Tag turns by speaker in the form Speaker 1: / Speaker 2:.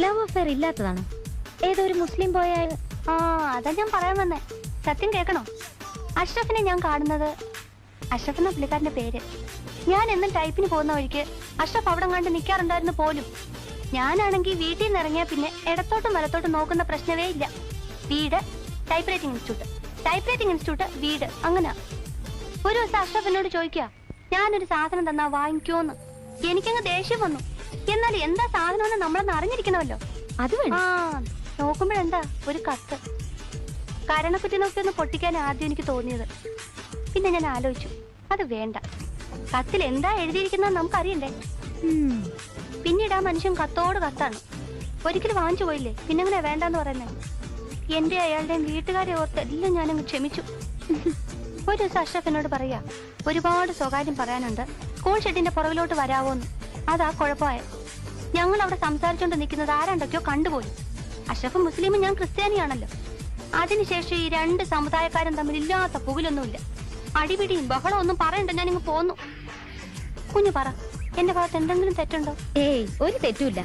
Speaker 1: Love affair ഇല്ലാത്തതാണ്. ഏതോ ഒരു മുസ്ലിം പോയാൽ
Speaker 2: ആ അതാ ഞാൻ പറയാൻ വന്നേ. സത്യം കേൾക്കണോ? അഷ്റഫിനെ ഞാൻ കാണുന്നത് അഷ്റഫ് എന്ന പുള്ളിക്കാരന്റെ പേര്. ഞാൻ എന്നും ടൈപ്പിന് പോകുന്ന വഴിക്ക് അഷ്റഫ് അവിടെ കണ്ട് നിൽക്കാറുണ്ടായിരുന്നു പോലും. ഞാനാണെങ്കിൽ വീട്ടിൽ നിന്ന് ഇറങ്ങിയാൽ പിന്നെ ഇടത്തോട്ടും വലത്തോട്ടും നോക്കുന്ന പ്രശ്നമേ ഇല്ല. വീട് type writing institute type writing institute വീട്. അങ്ങനെ. ഒരു ദിവസം അഷ്റഫ് എന്നോട് ചോദിക്കുക ഞാനൊരു സാധനം തന്നാ വാങ്ങിക്കോന്ന്. എനിക്കങ്ങ് ദേഷ്യം വന്നു. എന്നാൽ എന്താ സാധനം നമ്മളൊന്ന് അറിഞ്ഞിരിക്കണമല്ലോ.
Speaker 1: അത് വേണം.
Speaker 2: ആ നോക്കുമ്പോഴെന്താ? ഒരു കത്ത്. കരണക്കുറ്റി നോക്കി ഒന്ന് പൊട്ടിക്കാൻ ആദ്യം എനിക്ക് തോന്നിയത്. പിന്നെ ഞാൻ ആലോചിച്ചു. അത് വേണ്ട. കത്തിൽ എന്താ എഴുതിയിരിക്കുന്നത് നമുക്കറിയണ്ടേ. പിന്നീട് ആ മനുഷ്യൻ കത്തോട് കത്താണ്. ഒരിക്കലും വാങ്ങിച്ചു പോയില്ലേ? പിന്നെങ്ങനെ വേണ്ടെന്ന് പറയുന്നേ? എന്റെ അയാളുടെയും വീട്ടുകാരെ ഓർത്ത് എല്ലാം ഞാനങ്ങ് ക്ഷമിച്ചു. ഒരു ദിവസം അഷ്റഫിനോട് പറയാ ഒരുപാട് സ്വകാര്യം പറയാനുണ്ട്. സ്കൂൾ ഷെഡിന്റെ പുറകിലോട്ട് വരാവോന്ന്. അതാ കുഴപ്പമായ ഞങ്ങൾ അവിടെ സംസാരിച്ചോണ്ട് നിൽക്കുന്നത് ആരാണ്ടൊക്കെയോ കണ്ടുപോയി. അഷ്റഫ് മുസ്ലിമും ഞാൻ ക്രിസ്ത്യാനിയാണല്ലോ. അതിനുശേഷം ഈ രണ്ട് സമുദായക്കാരും തമ്മിൽ ഇല്ലാത്ത പുകിലൊന്നുമില്ല. അടിപിടിയും ബഹളം ഒന്നും പറയണ്ട ഞാൻ ഇങ്ങ് പോന്നു. കുഞ്ഞു പറ എന്റെ ഭാഗത്ത് എന്തെങ്കിലും തെറ്റുണ്ടോ?
Speaker 1: ഏയ് ഒരു തെറ്റുമില്ല.